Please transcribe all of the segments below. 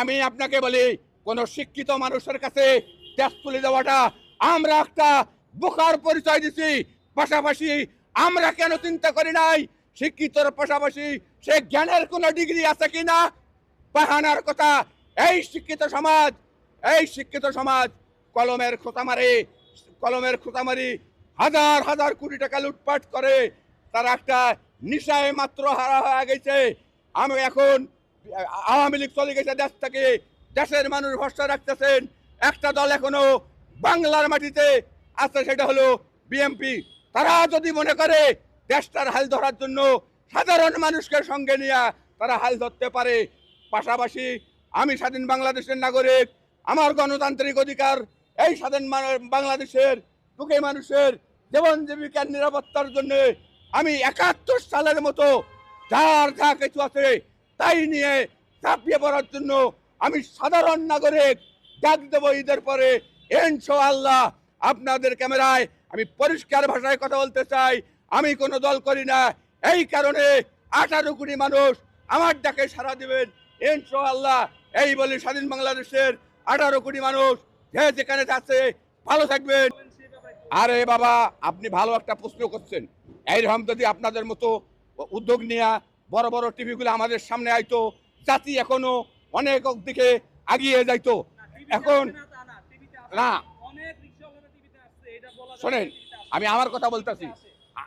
আমি আপনাকে বলি, কোন শিক্ষিত মানুষের কাছে দেশ তুলে দেওয়াটা আমরা একটা বোকার পরিচয় দিছি। পাশাপাশি আমরা কেন চিন্তা করি নাই? শিক্ষিতর পাশাপাশি সে জ্ঞানের কোন ডিগ্রি আছে কিনা বাহানার কথা, এই শিক্ষিত সমাজ, এই শিক্ষিত সমাজ, কলমের খোঁতা মারে কলমের খোঁতা মারি হাজার হাজার কোটি টাকা লুটপাট করে, তারা একটা নিশায় মাত্র হারা হয়ে গেছে। আমি এখন আওয়ামী লীগ চলে গেছে দেশ থেকে। দেশের মানুষ ভরসা রাখতেছেন। একটা দল এখনও বাংলার মাটিতে আছে, সেটা হলো বিএমপি তারা যদি মনে করে দেশটার হাল ধরার জন্য সাধারণ মানুষকে সঙ্গে নিয়ে তারা হাল ধরতে পারে, পাশাপাশি আমি স্বাধীন বাংলাদেশের নাগরিক, আমার গণতান্ত্রিক অধিকার, এই স্বাধীন বাংলাদেশের দুঃখী মানুষের জীবন জীবিকার নিরাপত্তার জন্য আমি একাত্তর সালের মতো যার যা কিছু আছে তাই নিয়ে চাপিয়ে পড়ার জন্য আমি সাধারণ নাগরিক ডাক দেবো ঈদের পরে। ইনশাআল্লাহ আপনাদের ক্যামেরায় আমি পরিষ্কার ভাষায় কথা বলতে চাই। আমি কোনো দল করি না। এই কারণে আঠারো কোটি মানুষ আমার ডাকে সাড়া দিবেন। ইনশাআল্লাহ এই বলে স্বাধীন বাংলাদেশের আঠারো কোটি মানুষ যে যেখানে যাচ্ছে ভালো থাকবেন। আরে বাবা, আপনি ভালো একটা প্রশ্ন করছেন। এইরকম যদি আপনাদের মতো উদ্যোগ নেওয়া বড় বড় টিভিগুলো আমাদের সামনে আইতো, জাতি এখনও অনেক দিকে আগিয়ে যাইতো। এখন না, শোনেন, আমি আমার কথা বলতেছি।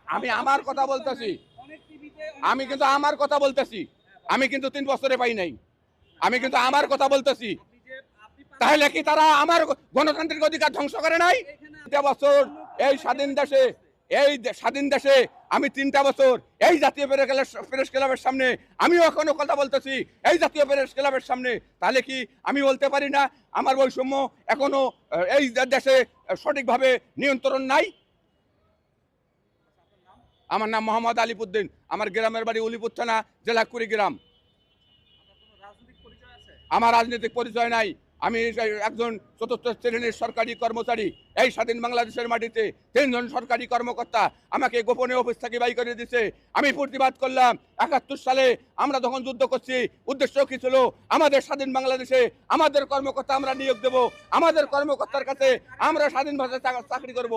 আমি আমার কথা বলতেছি। আমি কিন্তু আমার কথা বলতেছি। আমি কিন্তু তিন বছরে পাই নাই। আমি কিন্তু আমার কথা বলতেছি। তাহলে কি তারা আমার গণতান্ত্রিক অধিকার ধ্বংস করে নাই? বছর এই স্বাধীন দেশে, এই স্বাধীন দেশে আমি তিনটা বছর এই জাতীয় প্রেস ক্লাব- প্রেস ক্লাবের সামনে আমিও এখনও কথা বলতেছি এই জাতীয় প্রেস ক্লাবের সামনে। তাহলে কি আমি বলতে পারি না আমার বৈষম্য এখনও আহ, এই দেশে সঠিকভাবে নিয়ন্ত্রণ নাই? আমার নাম মোহাম্মদ আলিপুদ্দিন আমার গ্রামের বাড়ি উলিপুর থানা জেলা কুড়িগ্রাম। আমার রাজনৈতিক পরিচয় নাই। আমি একজন চতুর্থ শ্রেণির সরকারি কর্মচারী, এই স্বাধীন বাংলাদেশের মাটিতে তিনজন সরকারি কর্মকর্তা আমাকে গোপনে অফিস থেকে বাই করে দিছে আমি প্রতিবাদ করলাম, একাত্তর সালে আমরা যখন যুদ্ধ করছি, উদ্দেশ্য কি ছিল? আমাদের স্বাধীন বাংলাদেশে আমাদের কর্মকর্তা আমরা নিয়োগ দেব, আমাদের কর্মকর্তার কাছে আমরা স্বাধীন ভাষায় চাকরি করব।